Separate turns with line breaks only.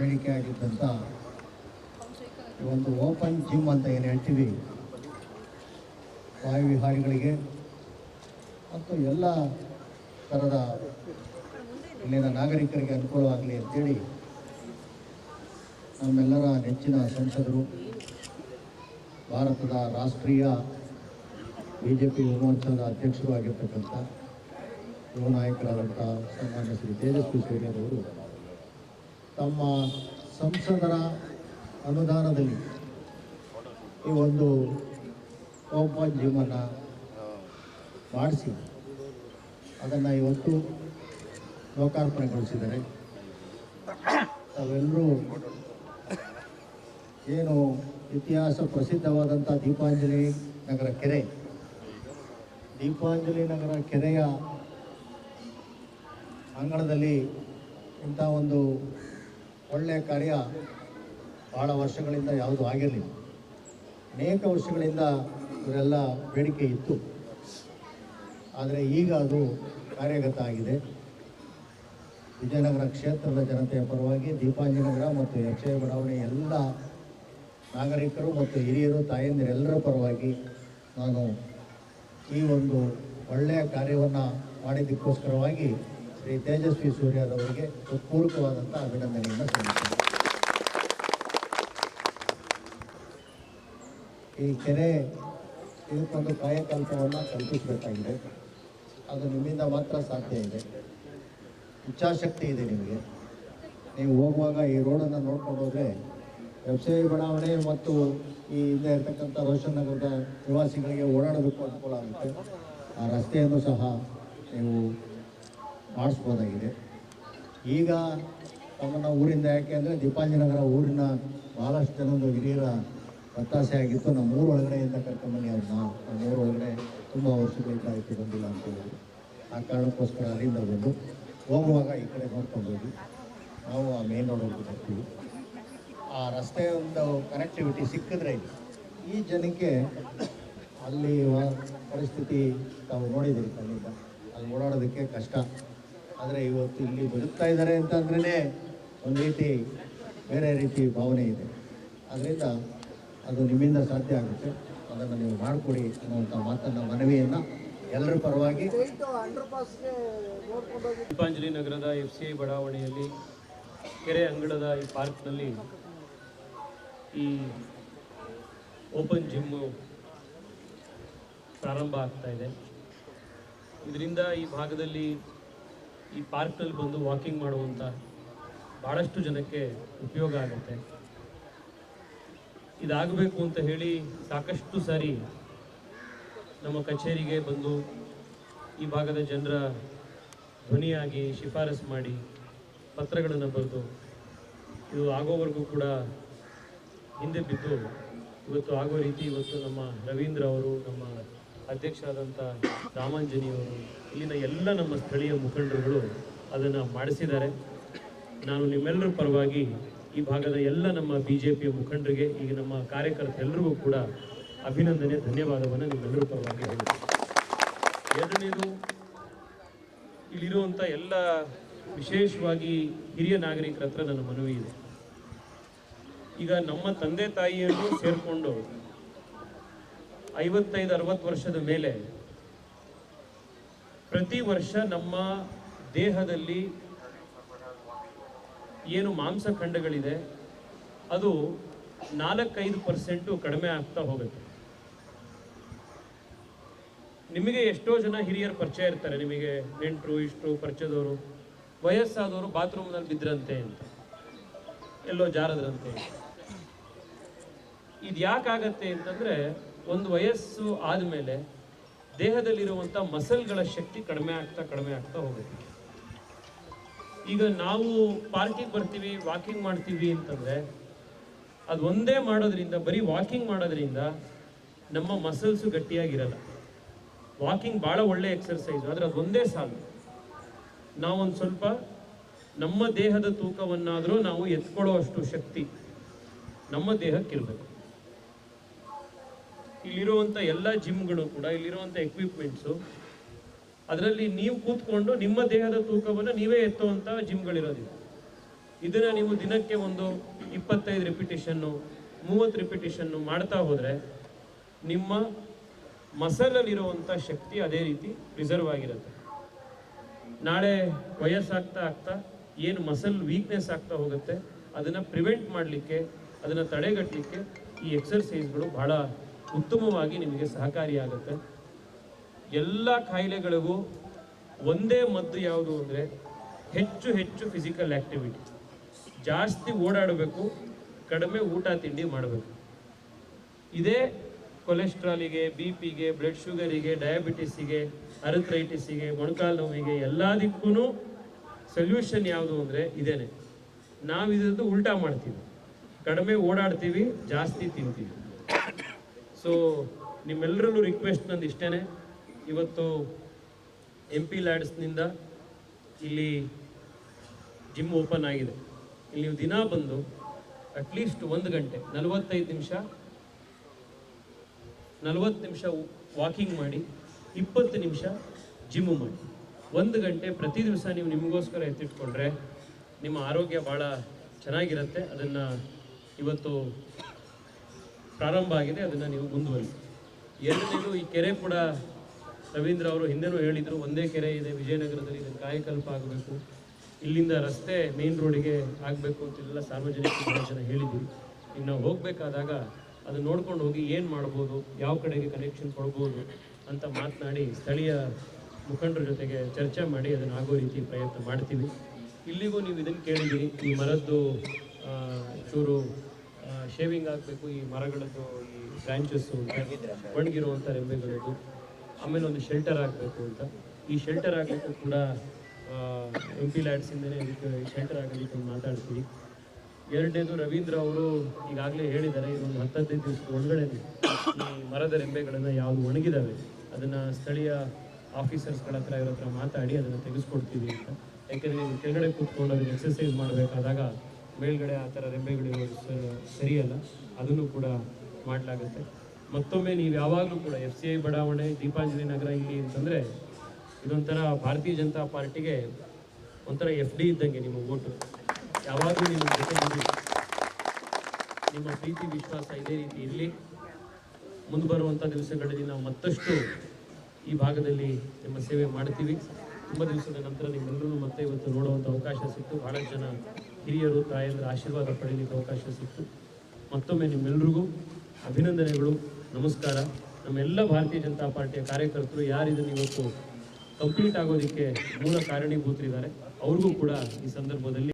ಆಯ್ಕೆ ಆಗಿದ್ದಂಥ ಒಂದು open gym ಅಂತ ಏನು ಹೇಳ್ತೀವಿ ವಾಯುವಿಹಾರಿಗಳಿಗೆ ಮತ್ತು ಎಲ್ಲ ಥರದ ಇಲ್ಲಿನ ನಾಗರಿಕರಿಗೆ ಅನುಕೂಲವಾಗಲಿ ಅಂತೇಳಿ ನಮ್ಮೆಲ್ಲರ ನೆಚ್ಚಿನ ಸಂಸದರು, ಭಾರತದ ರಾಷ್ಟ್ರೀಯ ಬಿ ಜೆ ಪಿ ಯುವಮೋರ್ಚಾದ ಅಧ್ಯಕ್ಷರು ಆಗಿರ್ತಕ್ಕಂಥ ಯುವ ನಾಯಕರಾದಂಥ ಸನ್ಮಾನ್ಯ ಶ್ರೀ ತೇಜಸ್ವಿ ಸೂರ್ಯರವರು. ತಮ್ಮ ಸಂಸದರ ಅನುದಾನದಲ್ಲಿ ಈ ಒಂದು ಓಪನ್ ಜಿಮ್ಮನ್ನು ಮಾಡಿಸಿ ಅದನ್ನು ಇವತ್ತು ಲೋಕಾರ್ಪಣೆಗೊಳಿಸಿದ್ದಾರೆ. ತಾವೆಲ್ಲರೂ ಏನು ಇತಿಹಾಸ ಪ್ರಸಿದ್ಧವಾದಂಥ ದೀಪಾಂಜಲಿ ನಗರ ಕೆರೆ. ದೀಪಾಂಜಲಿ ನಗರ ಕೆರೆಯ ಅಂಗಳದಲ್ಲಿ ಇಂಥ ಒಂದು ಒಳ್ಳೆಯ ಕಾರ್ಯ ಭಾಳ ವರ್ಷಗಳಿಂದ ಯಾವುದೂ ಆಗಿರಲಿಲ್ಲ. ಅನೇಕ ವರ್ಷಗಳಿಂದ ಇವರೆಲ್ಲ ಬೇಡಿಕೆ ಇತ್ತು. ಆದರೆ ಈಗ ಅದು ಕಾರ್ಯಗತ ಆಗಿದೆ. ವಿಜಯನಗರ ಕ್ಷೇತ್ರದ ಜನತೆಯ ಪರವಾಗಿ ದೀಪಾಂಜನಗರ ಮತ್ತು ಯಕ್ಷಯ ಬಡಾವಣೆ ಎಲ್ಲ ನಾಗರಿಕರು ಮತ್ತು ಹಿರಿಯರು ತಾಯಂದಿರೆಲ್ಲರ ಪರವಾಗಿ ನಾನು ಈ ಒಂದು ಒಳ್ಳೆಯ ಕಾರ್ಯವನ್ನು ಮಾಡಿದ್ದಕ್ಕೋಸ್ಕರವಾಗಿ ಶ್ರೀ ತೇಜಸ್ವಿ ಸೂರ್ಯರವರಿಗೆ ಹೃತ್ಪೂರ್ವಕವಾದಂಥ ಅಭಿನಂದನೆಯನ್ನು ಸಲ್ಲಿಸ್ತೇನೆ ಈ ಕೆರೆ ಇದಕ್ಕೊಂದು ಕಾಯಕಲ್ಪವನ್ನು ಕಲ್ಪಿಸಬೇಕಾಗಿದೆ. ಅದು ನಿಮ್ಮಿಂದ ಮಾತ್ರ ಸಾಧ್ಯ ಇದೆ. ಇಚ್ಛಾಶಕ್ತಿ ಇದೆ ನಿಮಗೆ. ನೀವು ಹೋಗುವಾಗ ಈ ರೋಡನ್ನು ನೋಡ್ಕೊಂಡು ಹೋದರೆ ವ್ಯವಸಾಯ ಬಡಾವಣೆ ಮತ್ತು ಈ ಹಿಂದೆ ಇರ್ತಕ್ಕಂಥ ರೋಷನ್ ನಗರದ ನಿವಾಸಿಗಳಿಗೆ ಓಡಾಡೋದಕ್ಕೂ ಅನುಕೂಲ ಆಗುತ್ತೆ. ಆ ರಸ್ತೆಯನ್ನು ಸಹ ನೀವು ಮಾಡಿಸ್ಬೋದಾಗಿದೆ ಈಗ ತಮ್ಮನ್ನು ಊರಿಂದ ಯಾಕೆ ಅಂದರೆ ದೀಪಾಂಜಿ ನಗರ ಊರಿನ ಭಾಳಷ್ಟು ಜನೊಂದು ಹಿರಿಯರ ಒತ್ತಾಸೆ ಆಗಿತ್ತು. ನಮ್ಮ ಊರೊಳಗಡೆಯಿಂದ ಕರ್ಕೊಂಬನ್ನಿ ಅವ್ರನ್ನ ನಮ್ಮ ಊರೊಳಗಡೆ ತುಂಬ ವರ್ಷಗಳಿಂದ ಆಯ್ತು ಬಂದಿಲ್ಲ ಅಂತ ಹೇಳಿದ್ರು. ಆ ಕಾರಣಕ್ಕೋಸ್ಕರ ಅಲ್ಲಿಂದ ಬಂದು ಹೋಗುವಾಗ ಈ ಕಡೆ ನೋಡ್ಕೊಂಡು ಹೋಗಿ ನಾವು ಆ ಮೇನ್ ರೋಡ್ ಹೋಗಿ ಬರ್ತೀವಿ. ಆ ರಸ್ತೆಯ ಒಂದು ಕನೆಕ್ಟಿವಿಟಿ ಸಿಕ್ಕಿದ್ರೆ ಈ ಜನಕ್ಕೆ ಅಲ್ಲಿ ಪರಿಸ್ಥಿತಿ ತಾವು ನೋಡಿದ್ದೀವಿ ಕಣ್ಣಿಂದ ಅಲ್ಲಿ ಓಡಾಡೋದಕ್ಕೆ ಕಷ್ಟ. ಆದರೆ ಇವತ್ತು ಇಲ್ಲಿ ಬದುಕ್ತಾ ಇದ್ದಾರೆ ಅಂತಂದ್ರೇ ಒಂದು ರೀತಿ ಬೇರೆ ರೀತಿ ಭಾವನೆ ಇದೆ. ಅದರಿಂದ ಅದು ನಿಮ್ಮಿಂದ ಸಾಧ್ಯ ಆಗುತ್ತೆ. ಅದನ್ನು ನೀವು ಮಾಡಿಕೊಡಿ ಅನ್ನುವಂಥ ಮಾತನ್ನ ಮನವಿಯನ್ನು ಎಲ್ಲರ ಪರವಾಗಿ
ದೀಪಾಂಜಲಿ ನಗರದ ಎಫ್ ಸಿ ಐ ಬಡಾವಣೆಯಲ್ಲಿ ಕೆರೆ ಅಂಗಳದ ಈ ಪಾರ್ಕ್ನಲ್ಲಿ ಈ ಓಪನ್ ಜಿಮ್ಮು ಪ್ರಾರಂಭ ಆಗ್ತಾ ಇದೆ. ಇದರಿಂದ ಈ ಭಾಗದಲ್ಲಿ ಈ ಪಾರ್ಕ್ನಲ್ಲಿ ಬಂದು ವಾಕಿಂಗ್ ಮಾಡುವಂಥ ಭಾಳಷ್ಟು ಜನಕ್ಕೆ ಉಪಯೋಗ ಆಗುತ್ತೆ. ಇದಾಗಬೇಕು ಅಂತ ಹೇಳಿ ಸಾಕಷ್ಟು ಸಾರಿ ನಮ್ಮ ಕಚೇರಿಗೆ ಬಂದು ಈ ಭಾಗದ ಜನರ ಧ್ವನಿಯಾಗಿ ಶಿಫಾರಸು ಮಾಡಿ ಪತ್ರಗಳನ್ನು ಬರೆದು ಇದು ಆಗೋವರೆಗೂ ಕೂಡ ಹಿಂದೆ ಬಿದ್ದು ಇವತ್ತು ಆಗೋ ರೀತಿ ಇವತ್ತು ನಮ್ಮ ರವೀಂದ್ರ ಅವರು ನಮ್ಮ ಅಧ್ಯಕ್ಷರಾದಂಥ ರಾಮಾಂಜನಿಯವರು, ಇಲ್ಲಿನ ಎಲ್ಲ ನಮ್ಮ ಸ್ಥಳೀಯ ಮುಖಂಡರುಗಳು ಅದನ್ನು ಮಾಡಿಸಿದ್ದಾರೆ. ನಾನು ನಿಮ್ಮೆಲ್ಲರ ಪರವಾಗಿ ಈ ಭಾಗದ ಎಲ್ಲ ನಮ್ಮ ಬಿ ಜೆ ಪಿಯ ಮುಖಂಡರಿಗೆ, ಈಗ ನಮ್ಮ ಕಾರ್ಯಕರ್ತರೆಲ್ಲರಿಗೂ ಕೂಡ ಅಭಿನಂದನೆ, ಧನ್ಯವಾದವನ್ನು ನಿಮ್ಮೆಲ್ಲರ ಪರವಾಗಿ ಹೇಳ್ತೀನಿ ಎರಡನೇದು, ಇಲ್ಲಿರುವಂಥ ಎಲ್ಲ ವಿಶೇಷವಾಗಿ ಹಿರಿಯ ನಾಗರಿಕರ ಹತ್ರ ನನ್ನ ಮನವಿ ಇದೆ. ಈಗ ನಮ್ಮ ತಂದೆ ತಾಯಿಯನ್ನು ಸೇರಿಕೊಂಡು ಐವತ್ತೈದು, ಅರವತ್ತು ವರ್ಷದ ಮೇಲೆ ಪ್ರತಿ ವರ್ಷ ನಮ್ಮ ದೇಹದಲ್ಲಿ ಏನು ಮಾಂಸಖಂಡಗಳಿದೆ ಅದು ನಾಲ್ಕೈದು ಪರ್ಸೆಂಟು ಕಡಿಮೆ ಆಗ್ತಾ ಹೋಗುತ್ತೆ. ನಿಮಗೆ ಎಷ್ಟೋ ಜನ ಹಿರಿಯರು ಪರಿಚಯ ಇರ್ತಾರೆ, ನಿಮಗೆ ನೆಂಟರು ಇಷ್ಟು ಪರಿಚಯದವರು, ವಯಸ್ಸಾದವರು ಬಾತ್ರೂಮ್ನಲ್ಲಿ ಬಿದ್ರಂತೆ ಅಂತ, ಎಲ್ಲೋ ಜಾರದ್ರಂತೆ ಇದು ಯಾಕಾಗತ್ತೆ ಅಂತಂದ್ರೆ ಒಂದು ವಯಸ್ಸು ಆದಮೇಲೆ ದೇಹದಲ್ಲಿರುವಂಥ ಮಸಲ್ಗಳ ಶಕ್ತಿ ಕಡಿಮೆ ಆಗ್ತಾ ಕಡಿಮೆ ಆಗ್ತಾ ಹೋಗುತ್ತೆ. ಈಗ ನಾವು ಪಾರ್ಕಿಗೆ ಬರ್ತೀವಿ, ವಾಕಿಂಗ್ ಮಾಡ್ತೀವಿ ಅಂತಂದರೆ ಅದು ಒಂದೇ ಮಾಡೋದ್ರಿಂದ, ಬರೀ ವಾಕಿಂಗ್ ಮಾಡೋದ್ರಿಂದ ನಮ್ಮ ಮಸಲ್ಸು ಗಟ್ಟಿಯಾಗಿರಲ್ಲ. ವಾಕಿಂಗ್ ಭಾಳ ಒಳ್ಳೆ ಎಕ್ಸರ್ಸೈಸ್, ಆದರೆ ಅದು ಒಂದೇ ಸಾಲು. ನಾವೊಂದು ಸ್ವಲ್ಪ ನಮ್ಮ ದೇಹದ ತೂಕವನ್ನಾದರೂ ನಾವು ಎತ್ಕೊಳ್ಳೋ ಅಷ್ಟು ಶಕ್ತಿ ನಮ್ಮ ದೇಹಕ್ಕಿರಬೇಕು. ಇಲ್ಲಿರುವಂಥ ಎಲ್ಲ ಜಿಮ್ಗಳು ಕೂಡ ಇಲ್ಲಿರುವಂಥ ಎಕ್ವಿಪ್ಮೆಂಟ್ಸು ಅದರಲ್ಲಿ ನೀವು ಕೂತ್ಕೊಂಡು ನಿಮ್ಮ ದೇಹದ ತೂಕವನ್ನು ನೀವೇ ಎತ್ತುವಂಥ ಜಿಮ್ಗಳಿರೋದಿಲ್ಲ ಇದನ್ನ ನೀವು ದಿನಕ್ಕೆ ಒಂದು ಇಪ್ಪತ್ತೈದು ರಿಪಿಟೇಷನ್ನು ಮೂವತ್ತು ರಿಪಿಟೇಷನ್ನು ಮಾಡ್ತಾ ಹೋದರೆ ನಿಮ್ಮ ಮಸಲಲ್ಲಿರುವಂಥ ಶಕ್ತಿ ಅದೇ ರೀತಿ ಪ್ರಿಸರ್ವ್ ಆಗಿರುತ್ತೆ. ನಾಳೆ ವಯಸ್ಸಾಗ್ತಾ ಆಗ್ತಾ ಏನು ಮಸಲ್ ವೀಕ್ನೆಸ್ ಆಗ್ತಾ ಹೋಗುತ್ತೆ, ಅದನ್ನು ಪ್ರಿವೆಂಟ್ ಮಾಡಲಿಕ್ಕೆ, ಅದನ್ನು ತಡೆಗಟ್ಟಲಿಕ್ಕೆ ಈ ಎಕ್ಸರ್ಸೈಸ್ಗಳು ಬಹಳ ಉತ್ತಮವಾಗಿ ನಿಮಗೆ ಸಹಕಾರಿಯಾಗುತ್ತೆ. ಎಲ್ಲ ಕಾಯಿಲೆಗಳಿಗೂ ಒಂದೇ ಮದ್ದು ಯಾವುದು ಅಂದರೆ ಹೆಚ್ಚು ಹೆಚ್ಚು ಫಿಸಿಕಲ್ ಆ್ಯಕ್ಟಿವಿಟಿ ಜಾಸ್ತಿ ಓಡಾಡಬೇಕು, ಕಡಿಮೆ ಊಟ ತಿಂಡಿ ಮಾಡಬೇಕು. ಇದೇ ಕೊಲೆಸ್ಟ್ರಾಲಿಗೆ ಬಿ ಪಿಗೆ ಬ್ಲಡ್ ಶುಗರಿಗೆ ಡಯಾಬಿಟಿಸಿಗೆ ಅರಿಥ್ರೈಟಿಸಿಗೆ ಮೊಣಕಾಲು ನೋವಿಗೆ ಎಲ್ಲದಕ್ಕೂ ಸೊಲ್ಯೂಷನ್ ಯಾವುದು ಅಂದರೆ ಇದೇನೆ. ನಾವು ಇದರದ್ದು ಉಲ್ಟಾ ಮಾಡ್ತೀವಿ. ಕಡಿಮೆ ಓಡಾಡ್ತೀವಿ, ಜಾಸ್ತಿ ತಿಂತೀವಿ. ಸೊ ನಿಮ್ಮೆಲ್ಲರಲ್ಲೂ ರಿಕ್ವೆಸ್ಟ್ ನಂದು ಇಷ್ಟೇ ಇವತ್ತು ಎಂ ಪಿ ಲ್ಯಾಡ್ಸ್ನಿಂದ ಇಲ್ಲಿ ಜಿಮ್ ಓಪನ್ ಆಗಿದೆ. ಇಲ್ಲಿ ನೀವು ದಿನ ಬಂದು ಅಟ್ಲೀಸ್ಟ್ ಒಂದು ಗಂಟೆ, ನಲವತ್ತೈದು ನಿಮಿಷ, ನಲವತ್ತು ನಿಮಿಷ ವಾಕಿಂಗ್ ಮಾಡಿ, ಇಪ್ಪತ್ತು ನಿಮಿಷ ಜಿಮ್ಮು ಮಾಡಿ. ಒಂದು ಗಂಟೆ ಪ್ರತಿ ದಿವಸ ನೀವು ನಿಮಗೋಸ್ಕರ ಎತ್ತಿಟ್ಕೊಂಡ್ರೆ ನಿಮ್ಮ ಆರೋಗ್ಯ ಭಾಳ ಚೆನ್ನಾಗಿರುತ್ತೆ. ಅದನ್ನು ಇವತ್ತು ಪ್ರಾರಂಭ ಆಗಿದೆ, ಅದನ್ನು ನೀವು ಮುಂದುವರಿಸಿ. ಎರಡನೇದು, ಈ ಕೆರೆ ಕೂಡ ರವೀಂದ್ರ ಅವರು ಹಿಂದೆನೂ ಹೇಳಿದರು, ಒಂದೇ ಕೆರೆ ಇದೆ, ವಿಜಯನಗರದಲ್ಲಿ ಇದನ್ನು ಕಾಯಕಲ್ಪ ಆಗಬೇಕು, ಇಲ್ಲಿಂದ ರಸ್ತೆ ಮೇನ್ ರೋಡಿಗೆ ಆಗಬೇಕು ಅಂತೆಲ್ಲ ಸಾರ್ವಜನಿಕ ಜನ ಹೇಳಿದ್ವಿ ಇನ್ನು ನಾವು ಹೋಗಬೇಕಾದಾಗ ಅದನ್ನು ನೋಡ್ಕೊಂಡು ಹೋಗಿ ಏನು ಮಾಡ್ಬೋದು, ಯಾವ ಕಡೆಗೆ ಕನೆಕ್ಷನ್ ಕೊಡ್ಬೋದು ಅಂತ ಮಾತನಾಡಿ ಸ್ಥಳೀಯ ಮುಖಂಡರ ಜೊತೆಗೆ ಚರ್ಚೆ ಮಾಡಿ ಅದನ್ನು ಆಗೋ ರೀತಿ ಪ್ರಯತ್ನ ಮಾಡ್ತೀವಿ. ಇಲ್ಲಿಗೂ ನೀವು ಇದನ್ನು ಕೇಳಿದ್ದೀರಿ, ಈ ಮರದ್ದು ಚೂರು ಶೇವಿಂಗ್ ಆಗಬೇಕು, ಈ ಮರಗಳದ್ದು, ಈ ಬ್ರಾಂಚಸ್ಸು ಒಣಗಿರುವಂಥ ರೆಂಬೆಗಳದ್ದು, ಆಮೇಲೆ ಒಂದು ಶೆಲ್ಟರ್ ಆಗಬೇಕು ಅಂತ. ಈ ಶೆಲ್ಟರ್ ಆಗಲಿಕ್ಕೂ ಕೂಡ ಎಂ ಪಿ ಲ್ಯಾಡ್ಸಿಂದನೇ ಇದಕ್ಕೆ ಶೆಲ್ಟರ್ ಆಗಲಿಕ್ಕೆ ಮಾತಾಡ್ತೀವಿ. ಎರಡನೇದು ರವೀಂದ್ರ ಅವರು ಈಗಾಗಲೇ ಹೇಳಿದ್ದಾರೆ, ಇದೊಂದು ಹತ್ತದೈದು ದಿವಸದ ಒಳಗಡೆ ಈ ಮರದ ರೆಂಬೆಗಳನ್ನು ಯಾವುದು ಒಣಗಿದಾವೆ, ಅದನ್ನು ಸ್ಥಳೀಯ ಆಫೀಸರ್ಸ್ಗಳ ಹತ್ರ ಇರೋ ಹತ್ರ ಮಾತಾಡಿ ಅದನ್ನು ತೆಗೆಸ್ಕೊಡ್ತೀವಿ ಅಂತ. ಯಾಕೆಂದರೆ ನೀವು ಕೆಳಗಡೆ ಕೂತ್ಕೊಂಡು ಅದನ್ನು ಎಕ್ಸಸೈಸ್ ಮಾಡಬೇಕಾದಾಗ ಮೇಲ್ಗಡೆ ಆ ಥರ ರೆಂಬೆಗಳಿರೋದು ಸರಿಯಲ್ಲ, ಅದನ್ನು ಕೂಡ ಮಾಡಲಾಗುತ್ತೆ. ಮತ್ತೊಮ್ಮೆ ನೀವು ಯಾವಾಗಲೂ ಕೂಡ ಎಫ್ ಸಿ ಐ ಬಡಾವಣೆ, ದೀಪಾಂಜಲಿ ನಗರ ಇಲ್ಲಿ ಅಂತಂದರೆ ಇದೊಂಥರ ಭಾರತೀಯ ಜನತಾ ಪಾರ್ಟಿಗೆ ಒಂಥರ ಎಫ್ ಡಿ ಇದ್ದಂಗೆ ನಿಮ್ಮ ಓಟು. ಯಾವಾಗಲೂ ನಿಮ್ಮ ಜೊತೆ ನಿಮ್ಮ ಪ್ರೀತಿ, ವಿಶ್ವಾಸ ಇದೇ ರೀತಿ ಇರಲಿ. ಮುಂದೆ ಬರುವಂಥ ದಿವಸಗಳಲ್ಲಿ ನಾವು ಮತ್ತಷ್ಟು ಈ ಭಾಗದಲ್ಲಿ ನಿಮ್ಮ ಸೇವೆ ಮಾಡ್ತೀವಿ. ತುಂಬ ದಿವಸದ ನಂತರ ನಿಮ್ಮೆಲ್ಲರೂ ಮತ್ತೆ ಇವತ್ತು ನೋಡುವಂಥ ಅವಕಾಶ ಸಿಕ್ತು. ಬಹಳ ಜನ ಹಿರಿಯರು, ತಾಯಂದ್ರ ಆಶೀರ್ವಾದ ಪಡೆಯಲಿಕ್ಕೆ ಅವಕಾಶ ಸಿಕ್ತು. ಮತ್ತೊಮ್ಮೆ ನಿಮ್ಮೆಲ್ರಿಗೂ ಅಭಿನಂದನೆಗಳು, ನಮಸ್ಕಾರ. ನಮ್ಮೆಲ್ಲ ಭಾರತೀಯ ಜನತಾ ಪಾರ್ಟಿಯ ಕಾರ್ಯಕರ್ತರು ಯಾರಿದನ್ನು ಇವತ್ತು ಕಂಪ್ಲೀಟ್ ಆಗೋದಕ್ಕೆ ಮೂಲ ಕಾರಣೀಭೂತರಿದ್ದಾರೆ. ಅವ್ರಿಗೂ ಕೂಡ ಈ ಸಂದರ್ಭದಲ್ಲಿ